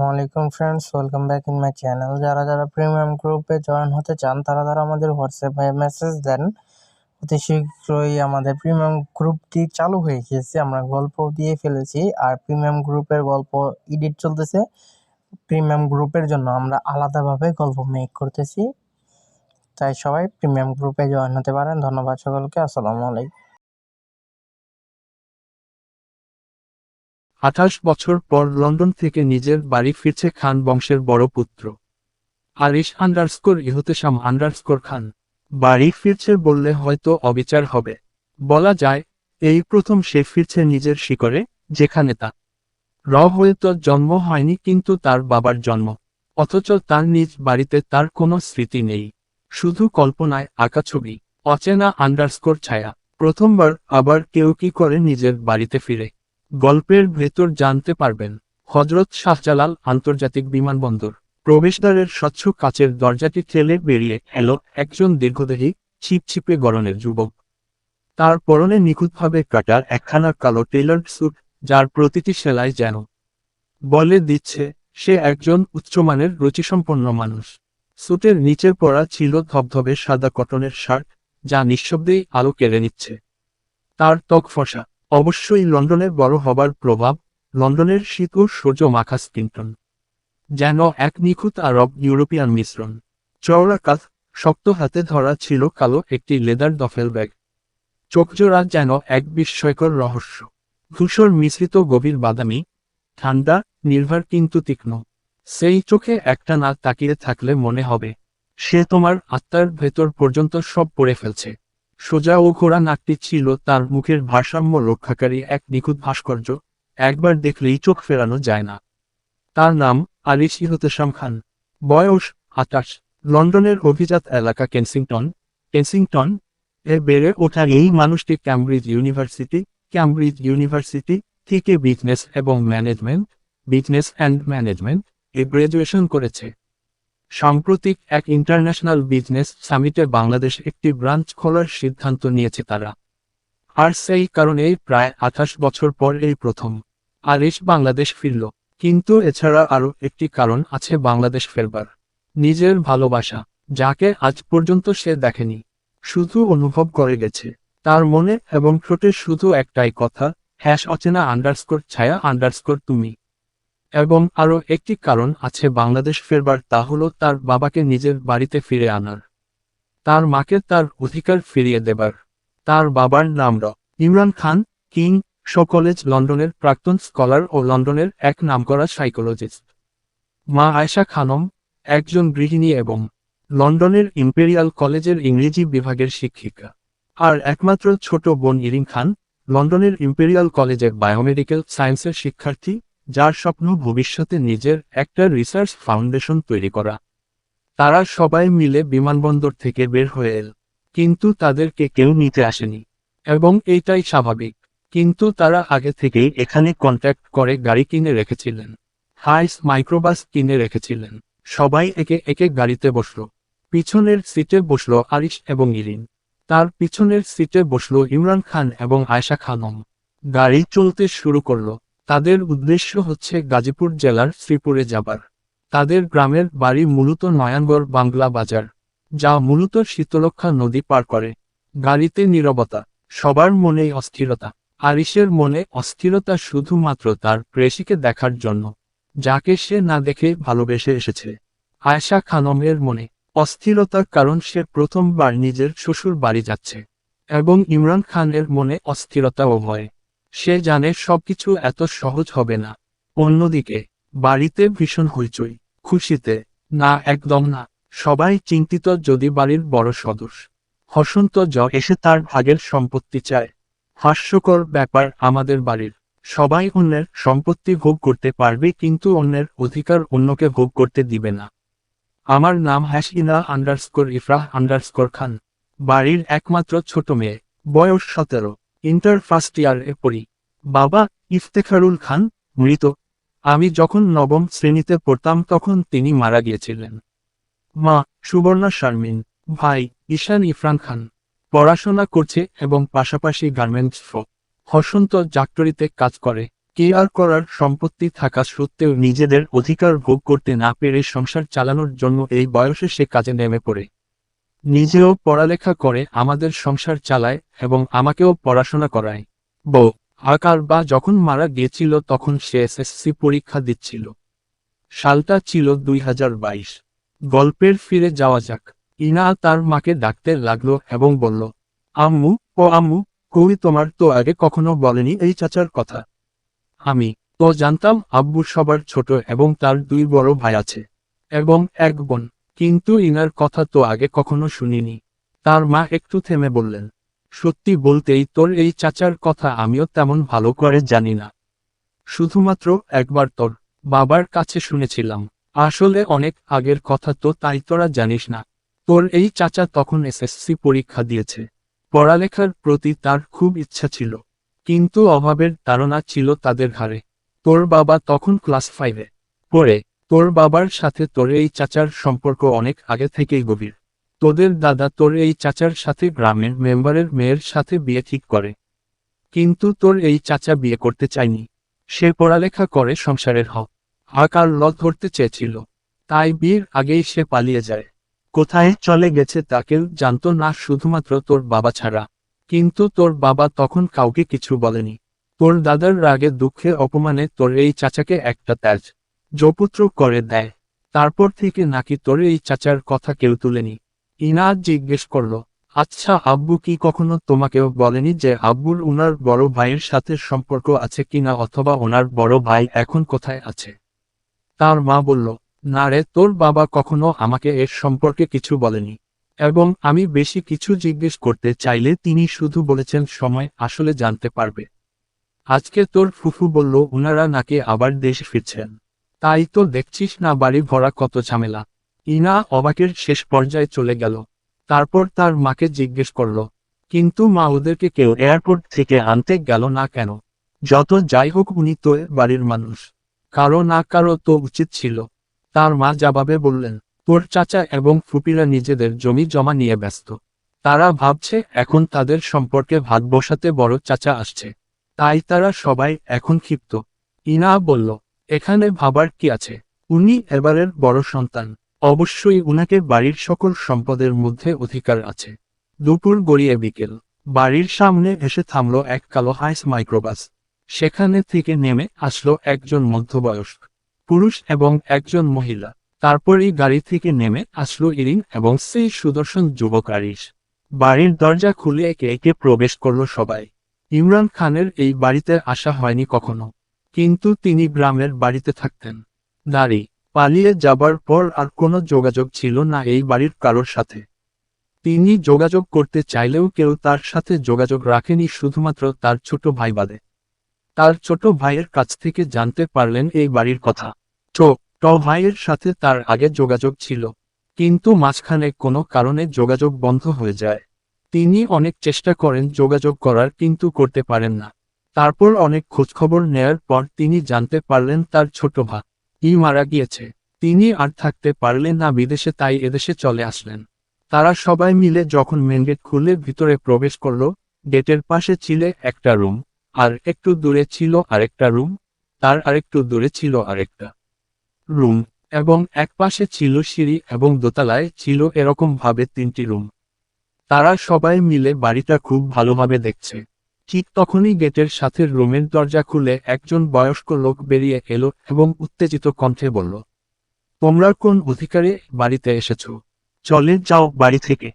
আসসালামাইকুম friends welcome back in my channel যারা যারা প্রিমিয়াম গ্রুপে জয়েন হতে চান, তারা তারা আমাদের হোয়াটসঅ্যাপে মেসেজ দেন। অতি শীঘ্রই আমাদের প্রিমিয়াম গ্রুপটি চালু হয়ে গিয়েছে। আমরা গল্প দিয়ে ফেলেছি, আর প্রিমিয়াম গ্রুপের গল্প এডিট চলতেছে। প্রিমিয়াম গ্রুপের জন্য আমরা আলাদাভাবে গল্প মেক করতেছি। তাই সবাই প্রিমিয়াম গ্রুপে জয়েন হতে পারেন। ধন্যবাদ সকলকে। আসসালামু আলাইকুম আঠাশ বছর পর লন্ডন থেকে নিজের বাড়ি ফিরছে খান বংশের বড় পুত্র। Arish underscore Ihtesham underscore Khan. বাড়ি ফিরছে বললে হয়তো অবিচার হবে। বলা যায়, এই প্রথম সে ফিরছে নিজের শিকরে যেখানে তা র হয়তো জন্ম হয়নি কিন্তু তার বাবার জন্ম। অথচ তার নিজ বাড়িতে তার কোনো স্মৃতি নেই। শুধু কল্পনায় আঁকা ছবি। অচেনা আন্ডারস্কোর ছায়া। প্রথমবার আবার কেউ কি করে নিজের বাড়িতে ফিরে। গল্পের ভেতর জানতে পারবেন হজরত শাহজালাল আন্তর্জাতিক বিমানবন্দর। প্রবেশদ্বারের স্বচ্ছ কাচের দরজাটি ঠেলে বেরিয়ে এলো একজন দীর্ঘদেহী, ছিপছিপে গরনের যুবক। তার পরনে নিখুঁতভাবে কাটার একখানা কালো টেইলার্ড স্যুট, যার প্রতিটি সেলাই যেন বলে দিচ্ছে, সে একজন উচ্চমানের রুচিসম্পন্ন মানুষ। স্যুটের নিচের পড়া ছিল ধবধবে সাদা কটনের শার্ট, যা নিঃশব্দেই আলো কেড়ে নিচ্ছে। তার ত্বক ফসা। অবশ্যই লন্ডনের বড় হবার প্রভাব লন্ডনের শীত ও সূর্য মাখা স্কিনটন যেন এক নিখুঁত আরব ইউরোপিয়ান মিশ্রণ। চওড়া কাঁধ, শক্ত হাতে ধরা ছিল কালো একটি লেদার দফেল ব্যাগ। চোখজোড়া যেন এক বিস্ময়কর রহস্য। ধূসর মিশ্রিত গভীর বাদামি, ঠান্ডা, নির্ভার কিন্তু তীক্ষ্ণ। সেই চোখে একটা না তাকিয়ে থাকলে মনে হবে, সে তোমার আত্মার ভেতর পর্যন্ত সব পড়ে ফেলছে। সোজা ও ঘোড়া নাকটি ছিল তার মুখের ভারসাম্য রক্ষাকারী এক নিখুঁত ভাস্কর্য, একবার দেখলেই চোখ ফেরানো যায় না। তার নাম আলিস ইহতেশাম খান। বয়স আটাশ লন্ডনের অভিজাত এলাকা কেনসিংটন। কেনসিংটন এ বেড়ে ওঠা এই মানুষটি ক্যামব্রিজ ইউনিভার্সিটি ক্যামব্রিজ ইউনিভার্সিটি থেকে বিজনেস এবং ম্যানেজমেন্ট, বিজনেস অ্যান্ড ম্যানেজমেন্ট এ গ্রাজুয়েশন করেছে। সাম্প্রতিক এক ইন্টারন্যাশনাল বিজনেস সামিটে বাংলাদেশ একটি ব্রাঞ্চ খোলার সিদ্ধান্ত নিয়েছে তারা। আর সেই কারণেই প্রায় আঠাশ বছর পর এই প্রথম আরিশ বাংলাদেশ ফিরল। কিন্তু এছাড়া আরও একটি কারণ আছে বাংলাদেশ ফেরবার। নিজের ভালোবাসা, যাকে আজ পর্যন্ত সে দেখেনি, শুধু অনুভব করে গেছে। তার মনে এবং ঠোঁটে শুধু একটাই কথা, হ্যাশ অচেনা আন্ডারস্কোর ছায়া আন্ডারস্কোর তুমি। এবং আরও একটি কারণ আছে বাংলাদেশ ফেরবার, তা হলো তার বাবাকে নিজের বাড়িতে ফিরে আনার। তার মাকে তার অধিকার ফিরিয়ে দেবার। তার বাবার নাম র। Imran Khan, king's college লন্ডনের প্রাক্তন স্কলার ও লন্ডনের এক নামকরা সাইকোলজিস্ট। মা আয়শা খানম, একজন গৃহিণী এবং লন্ডনের ইম্পেরিয়াল কলেজের ইংরেজি বিভাগের শিক্ষিকা। আর একমাত্র ছোট বোন ইরিন খান, লন্ডনের ইম্পেরিয়াল কলেজের বায়োমেডিক্যাল সায়েন্সের শিক্ষার্থী যার স্বপ্ন ভবিষ্যতে নিজের একটা রিসার্চ ফাউন্ডেশন তৈরি করা। তারা সবাই মিলে বিমানবন্দর থেকে বের হয়ে এল। কিন্তু তাদেরকে কেউ নিতে আসেনি। এবং এইটাই স্বাভাবিক। কিন্তু তারা আগে থেকেই এখানে কন্ট্যাক্ট করে গাড়ি কিনে রেখেছিলেন। হাইস মাইক্রোবাস কিনে রেখেছিলেন। সবাই একে একে গাড়িতে বসল। পিছনের সিটে বসল আরিশ এবং ইরিন। তার পিছনের সিটে বসল ইমরান খান এবং আয়শা খানম। গাড়ি চলতে শুরু করল। তাদের উদ্দেশ্য হচ্ছে গাজীপুর জেলার শ্রীপুরে যাবার। তাদের গ্রামের বাড়ি মূলত নয়ানগড় বাংলা বাজার, যা মূলত শীতলক্ষা নদী পার করে। গাড়িতে নীরবতা, সবার মনেই অস্থিরতা আরিশের মনে অস্থিরতা শুধুমাত্র তার প্রেসিকে দেখার জন্য, যাকে সে না দেখে ভালোবেসে এসেছে। আয়শা খানমের মনে অস্থিরতার কারণ সে প্রথমবার নিজের শ্বশুর বাড়ি যাচ্ছে, এবং ইমরান খানের মনে অস্থিরতা ও ভয় সে জানে সবকিছু এত সহজ হবে না। অন্যদিকে, বাড়িতে ভীষণ হইচই, খুশিতে, না একদম না, সবাই চিন্তিত যদি বাড়ির বড় সদস্য, হসন্ত জ এসে তার ভাগের সম্পত্তি চায়। হাস্যকর ব্যাপার আমাদের বাড়ির, সবাই অন্যের সম্পত্তি ভোগ করতে পারবে কিন্তু অন্যের অধিকার অন্যকে ভোগ করতে দিবে না। আমার নাম হাসিনা আন্ডারস্কোর ইফরাহ আন্ডারস্কোর খান, বাড়ির একমাত্র ছোট মেয়ে, বয়স সতেরো। ইন্টার ফার্স্ট ইয়ারে পড়ি। বাবা ইফতেখারুল খান, মৃত। আমি যখন নবম শ্রেণীতে পড়তাম তখন তিনি মারা গিয়েছিলেন। মা সুবর্ণা শারমিন, ভাই ঈশান ইফরান খান। পড়াশোনা করছে এবং পাশাপাশি গার্মেন্টস ফো। হসন্ত জাক্টরিতে কাজ করে। কে আর করার সম্পত্তি থাকা সত্ত্বেও নিজেদের অধিকার ভোগ করতে না পেরে সংসার চালানোর জন্য এই বয়সে সে কাজে নেমে পড়ে। নিজেও পড়ালেখা করে, আমাদের সংসার চালায় এবং আমাকেও পড়াশোনা করায়। বউ আকার বা যখন মারা গিয়েছিল তখন সে এসএসসি পরীক্ষা দিচ্ছিল। সালটা ছিল দুই হাজার বাইশ। গল্পের ফিরে যাওয়া যাক। ইনা তার মাকে ডাকতে লাগল এবং বলল, আম্মু, ও আম্মু, কবি তোমার তো আগে কখনো বলেনি এই চাচার কথা। আমি তো জানতাম আব্বু সবার ছোট এবং তার দুই বড় ভাই আছে এবং এক বোন। কিন্তু ইনার কথা তো আগে কখনো শুনিনি। তার মা একটু থেমে বললেন, সত্যি বলতেই তোর এই চাচার কথা আমিও তেমন ভালো করে জানি না। শুধুমাত্র একবার তোর বাবার কাছে শুনেছিলাম। আসলে অনেক আগের কথা তো তাই তোরা জানিস না। তোর এই চাচা তখন এসএসসি পরীক্ষা দিয়েছে। পড়ালেখার প্রতি তার খুব ইচ্ছা ছিল। কিন্তু অভাবের ধারণা ছিল তাদের ঘাড়ে। তোর বাবা তখন ক্লাস ফাইভে পড়ে। তোর বাবার সাথে তোর এই চাচার সম্পর্ক অনেক আগে থেকেই গভীর। তোদের দাদা তোর এই চাচার সাথে গ্রামের মেম্বারের মেয়ের সাথে বিয়ে ঠিক করে। কিন্তু তোর এই চাচা বিয়ে করতে চায়নি। সে পড়ালেখা করে সংসারের হক। আকার ল ধরতে চেয়েছিল। তাই বিয়ের আগেই সে পালিয়ে যায়। কোথায় চলে গেছে তা কেউ জানতো না শুধুমাত্র তোর বাবা ছাড়া। কিন্তু তোর বাবা তখন কাউকে কিছু বলেনি। তোর দাদার রাগে দুঃখে অপমানে তোর এই চাচাকে একটা ত্যাজ জপুত্র করে দেয়। তারপর থেকে নাকি তোর এই চাচার কথা কেউ তুলেনি। ইনাজ জিজ্ঞেস করল আচ্ছা আব্বু কি কখনো তোমাকেও বলেনি যে আব্বুর উনার বড় ভাইয়ের সাথে সম্পর্ক আছে কিনা অথবা ওনার বড় ভাই এখন কোথায় আছে? তার মা বলল, না রে, তোর বাবা কখনো আমাকে এর সম্পর্কে কিছু বলেনি। এবং আমি বেশি কিছু জিজ্ঞেস করতে চাইলে তিনি শুধু বলেছেন সময় আসলে জানতে পারবে। আজকে তোর ফুফু বলল ওনারা নাকি আবার দেশে ফিরছেন। তাই তো দেখছিস না বাড়ি ভরা কত ঝামেলা। ইনা অবাকের শেষ পর্যায়ে চলে গেল। তারপর তার মাকে জিজ্ঞেস করল, কিন্তু মা ওদেরকে কেউ এয়ারপোর্ট থেকে আনতে গেল না কেন? যত যাই হোক উনি তো বাড়ির মানুষ। কারও না কারও তো উচিত ছিল। তার মা জবাবে বললেন, তোর চাচা এবং ফুপিরা নিজেদের জমি জমা নিয়ে ব্যস্ত। তারা ভাবছে এখন তাদের সম্পর্কে ভাত বসাতে বড় চাচা আসছে। তাই তারা সবাই এখন ক্ষিপ্ত। ইনা বলল এখানে ভাবার কি আছে? উনি এবারের বড় সন্তান। অবশ্যই উনাকে বাড়ির সকল সম্পদের মধ্যে অধিকার আছে। দুপুর গড়িয়ে বিকেল। বাড়ির সামনে এসে থামল এক কালো হাইস মাইক্রোবাস সেখানে থেকে নেমে আসলো একজন মধ্যবয়স্ক। পুরুষ এবং একজন মহিলা। তারপরই গাড়ি থেকে নেমে আসলো ইরিন এবং সেই সুদর্শন যুবক বাড়ির দরজা খুলে একে একে প্রবেশ করল সবাই। ইমরান খানের এই বাড়িতে আসা হয়নি কখনো। কিন্তু তিনি গ্রামের বাড়িতে থাকতেন। নারী, পালিয়ে যাবার পর আর কোনো যোগাযোগ ছিল না এই বাড়ির কারোর সাথে। তিনি যোগাযোগ করতে চাইলেও কেউ তার সাথে যোগাযোগ রাখেনি, শুধুমাত্র তার ছোট ভাই বাদে। তার ছোট ভাইয়ের কাছ থেকে জানতে পারলেন এই বাড়ির কথা। ছোট ভাইয়ের সাথে তার আগে যোগাযোগ ছিল, কিন্তু মাঝখানে কোনো কারণে যোগাযোগ বন্ধ হয়ে যায়। তিনি অনেক চেষ্টা করেন যোগাযোগ করার, কিন্তু করতে পারেন না। তারপর অনেক খোঁজখবর নেয়ার পর তিনি জানতে পারলেন তার ছোট ভা, ই মারা গিয়েছে। তিনি আর থাকতে পারলেন না বিদেশে, তাই এদেশে চলে আসলেন। তারা সবাই মিলে যখন মেন গেট খুলে ভিতরে প্রবেশ করল, গেটের পাশে ছিল একটা রুম, আর একটু দূরে ছিল আরেকটা রুম, তার আরেকটু দূরে ছিল আরেকটা রুম, এবং এক পাশে ছিল সিঁড়ি এবং দোতলায় ছিল এরকম ভাবে তিনটি রুম। তারা সবাই মিলে বাড়িটা খুব ভালোভাবে দেখছে। ঠিক তখনই গেটের সাথে রুমের দরজা খুলে একজন বয়স্ক লোক বেরিয়ে এলো এবং উত্তেজিত কণ্ঠে বলল, তোমরা কোন অধিকারে বাড়িতে এসেছ? চলে যাও বাড়ি থেকে।